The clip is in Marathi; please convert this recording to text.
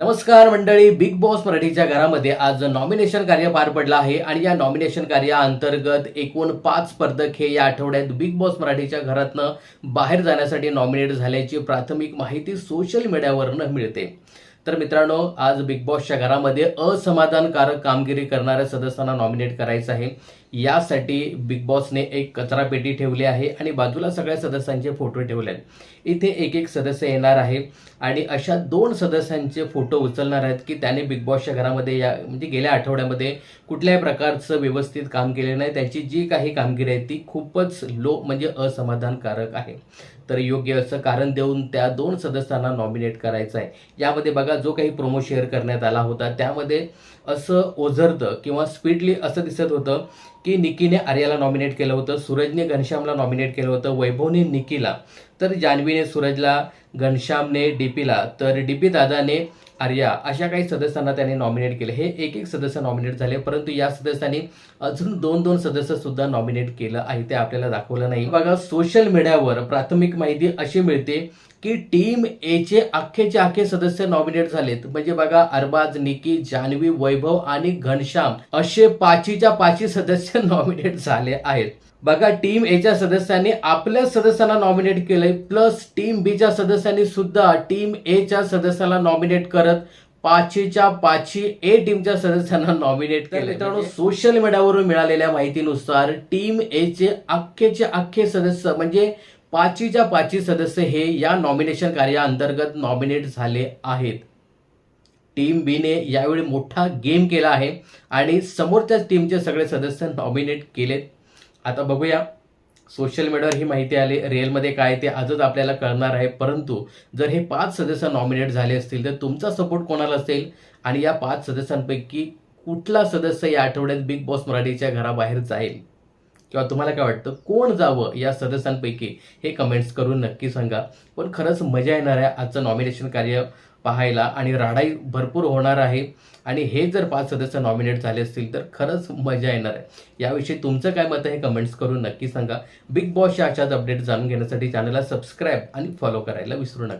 नमस्कार मंडळी बिग बॉस मराठीच्या घरामध्ये आज नॉमिनेशन कार्य पार पडलं आहे आणि या नॉमिनेशन कार्याअंतर्गत एकूण पाच स्पर्धक हे या आठवड्यात बिग बॉस मराठीच्या घरातनं बाहेर जाण्यासाठी नॉमिनेट झाल्याची प्राथमिक माहिती सोशल मीडियावरनं मिळते. तर मित्रांनो आज बिग बॉसच्या घरामध्ये असमाधानकारक कामगिरी करणाऱ्या सदस्यांना नॉमिनेट करायचं आहे. यासाठी बिग बॉसने एक कचरा पेटी ठेवली आहे आणि बाजूला सगळ्या सदस्यांचे फोटो ठेवले आहेत. इथे एक एक सदस्य येणार आहे आणि अशा दोन सदस्यांचे फोटो उचलणार आहेत की त्याने बिग बॉसच्या घरामध्ये या म्हणजे गेल्या आठवड्यामध्ये कुठल्याही प्रकारचं व्यवस्थित काम केले नाही. त्याची जी काही कामगिरी आहे ती खूपच लो म्हणजे असमाधानकारक आहे. तर योग्य असं कारण देऊन त्या दोन सदस्यांना नॉमिनेट करायचं आहे. यामध्ये बघा जो काही प्रोमो शेअर करण्यात आला होता त्यामध्ये असं ओझरतं किंवा स्पीडली असं दिसत होतं की निकीने आर्याला नॉमिनेट केलं होतं सूरजने घनश्यामला नॉमिनेट केलं होतं वैभवने निकीला. तर जान्हवीने सूरजला घनश्यामने डीपीला तर डीपी दादाने आर्या अशा काही सदस्यांना त्याने नॉमिनेट केले. हे एक एक सदस्य नॉमिनेट झाले परंतु या सदस्यांनी अजून दोन दोन सदस्य सुद्धा नॉमिनेट केलं आहे. ते आपल्याला दाखवलं नाही. बघा सोशल मीडियावर प्राथमिक माहिती अशी मिळते की टीम एचे अख्खेचे अख्खे सदस्य नॉमिनेट झालेत. म्हणजे बघा अरबाज निकी जान्हवी वैभव आणि घनश्याम असे पाचीच्या पाची सदस्य नॉमिनेट झाले आहेत. बघा टीम एच्या सदस्यांनी आपल्या सदस्यांना नॉमिनेट केलंय प्लस टीम बीच्या सदस्यांनी सुद्धा टीम एच्या सदस्याला नॉमिनेट करत पाचीच्या पाची ए टीमच्या सदस्यांना नॉमिनेट केले मित्रांनो सोशल मीडियावरून मिळालेल्या माहितीनुसार टीम एचे अख्खेचे अख्खे सदस्य म्हणजे पाचीच्या पाची सदस्य हे या नॉमिनेशन कार्याअंतर्गत नॉमिनेट झाले आहेत. टीम बीने यावेळी मोठा गेम केला आहे आणि समोरच्याच टीमचे सगळे सदस्य नॉमिनेट केलेत. आता बघूया. सोशल मीडियावर ही माहिती आली. रेलमध्ये काय ते आजच आपल्याला कळणार आहे. परंतु जर हे पाच सदस्य नॉमिनेट झाले असतील तर तुमचा सपोर्ट कोणाला असेल? आणि या पाच सदस्यांपैकी कुठला सदस्य या आठवड्यात बिग बॉस मराठीच्या घराबाहेर जाईल? किंवा तुम्हाला काय वाटतं कोण जावं या सदस्यांपैकी? हे कमेंट्स करून नक्की सांगा. पण खरंच मजा येणार आहे आजचं नॉमिनेशन कार्य पाहायला आणि राडाई भरपूर होणार आहे. आणि हे जर पाच सदस्य नॉमिनेट झाले असतील तर खरंच मजा येणार आहे. याविषयी तुमचं काय मत आहे हे कमेंट्स करून नक्की सांगा. बिग बॉसच्या अशाच अपडेट जाणून घेण्यासाठी चॅनलला सबस्क्राईब आणि फॉलो करायला विसरू नका.